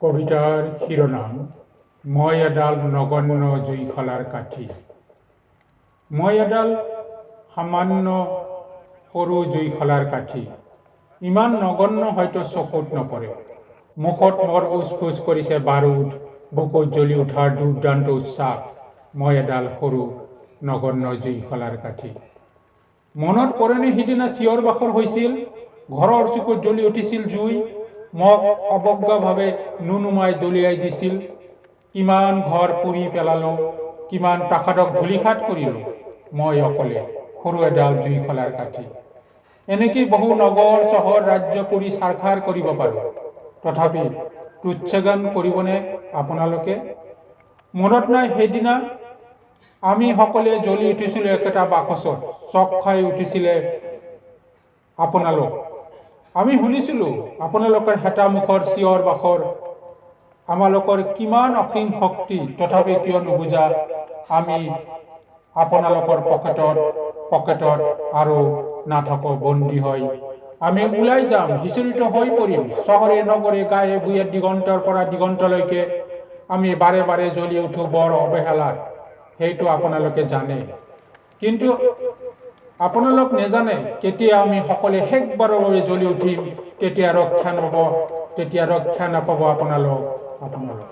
কবিতাৰ শিৰোনাম মই এডাল নগণ্য জুইশলাৰ কাঠি। মই এডাল সামান্য সৰু জুইশলাৰ কাঠি। ইমান নগণ্য হয়তো চকুত নপৰে। মুখত মোৰ উচ খোজ কৰিছে বাৰুদ, বুকুত জ্বলি উঠাৰ দুৰ্দান্ত উচ্চাস মই এডাল সৰু, নগণ্য জুইশলাৰ কাঠি। মনত পৰেনে সিদিনা চিঞৰ বাখৰ হৈছিল? ঘৰৰ চুকুত জ্বলি উঠিছিল জুই। মোক অৱজ্ঞাভাৱে নুনুমাই দলিয়াই দিছিল। কিমান ঘৰ পুৰি পেলালোঁ, কিমান প্ৰাসাদক ধূলিসাত কৰিলোঁ, মই অকলে সৰু এডাল জুইশলাৰ কাঠি। এনেকৈ বহু নগৰ, চহৰ, ৰাজ্য পুৰি চাৰখাৰ কৰিব পাৰোঁ। তথাপি তুচ্ছগান কৰিবনে আপোনালোকে? মনত নাই সেইদিনা আমি সকলোৱে জ্বলি উঠিছিলোঁ একেটা বাকচত চক খাই উঠিছিলে আপোনালোক। আমি শুনিছিলোঁ, আপোনালোকৰ হেতা মুখৰ চিঞৰ বাখৰ। আমালোকৰ কিমান অসীম শক্তি তথাপি কিয় নুবুজা? আমি আপোনালোকৰ পকেটত পকেটত আৰু নাথাকো বন্দী হৈ। আমি ওলাই যাম, বিচলিত হৈ পৰিম। চহৰে, নগৰে, গায়ে, ভূঞে, দিগন্তৰ পৰা দিগন্তলৈকে আমি বাৰে বাৰে জ্বলি উঠোঁ বৰ অৱহেলাত। সেইটো আপোনালোকে জানে। কিন্তু আপোনালোক নেজানে কেতিয়া আমি সকলোৱে শেষবাৰৰ বাবে জ্বলি উঠিম তেতিয়া ৰক্ষা নব তেতিয়া ৰক্ষা নাপাব আপোনালোক আপোনালোক।